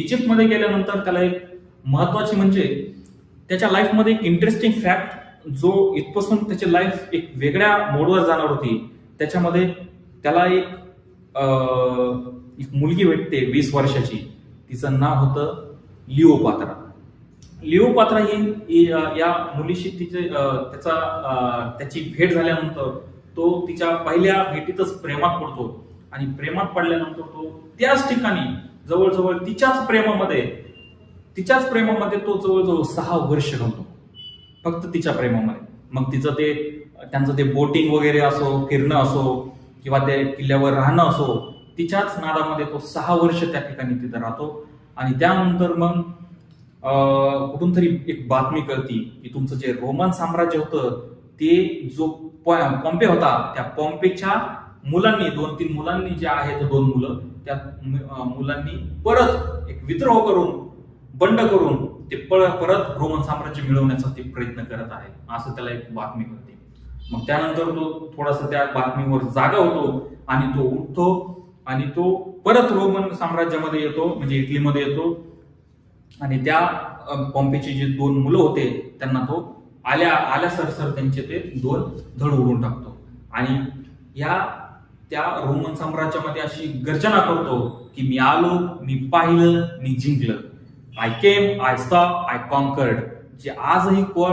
इजिप्तमध्ये गेल्यानंतर त्याला एक महत्वाची म्हणजे त्याच्या लाईफमध्ये एक इंटरेस्टिंग फॅक्ट जो इथपासून त्याची लाईफ एक वेगळ्या मोडवर जाणार होती. त्याच्यामध्ये त्याला एक एक मुलगी भेटते वीस वर्षाची. तिचं नाव होतं लिओपात्रा लिओपात्रा ही ही, या मुलीशी तिचे त्याचा त्याची भेट झाल्यानंतर तो तिच्या पहिल्या भेटीतच प्रेमात पडतो. आणि प्रेमात पडल्यानंतर तो त्याच ठिकाणी जवळजवळ तिच्याच प्रेमामध्ये तिच्याच प्रेमामध्ये तो जवळजवळ सहा वर्ष घालतो. फक्त तिच्या प्रेमामध्ये. मग तिचं ते त्यांचं ते बोटिंग वगैरे असो फिरणं असो किंवा ते किल्ल्यावर राहणं असो तिच्याच नादामध्ये तो सहा वर्ष त्या ठिकाणी तिथं राहतो. आणि त्यानंतर मग कुठून तरी एक बातमी कळती की तुमचं जे रोमन साम्राज्य होतं ते जो पॉ- पॉम्पे होता त्या पॉम्पेच्या मुलांनी दोन तीन मुलांनी जे आहेत दोन मुलं त्या मुलांनी परत एक विद्रोह करून बंड करून ते पळ- परत रोमन साम्राज्य मिळवण्याचा ते प्रयत्न करत आहे. असं त्याला एक बातमी कळते मग त्यानंतर तो थोडासा त्या बातमीवर जागा होतो आणि तो उठतो आणि तो परत रोमन साम्राज्यामध्ये येतो म्हणजे इटलीमध्ये येतो. आणि त्या पॉम्पेची पॉम्पेचे जे दोन मुलं होते त्यांना तो आल्या आल्या सरसर त्यांचे ते दोन धड उडून टाकतो. आणि या त्या रोमन साम्राज्यामध्ये अशी गर्जना करतो की मी आलो मी पाहिलं मी जिंकलं. I came I saw I conquered जे आजही कोळ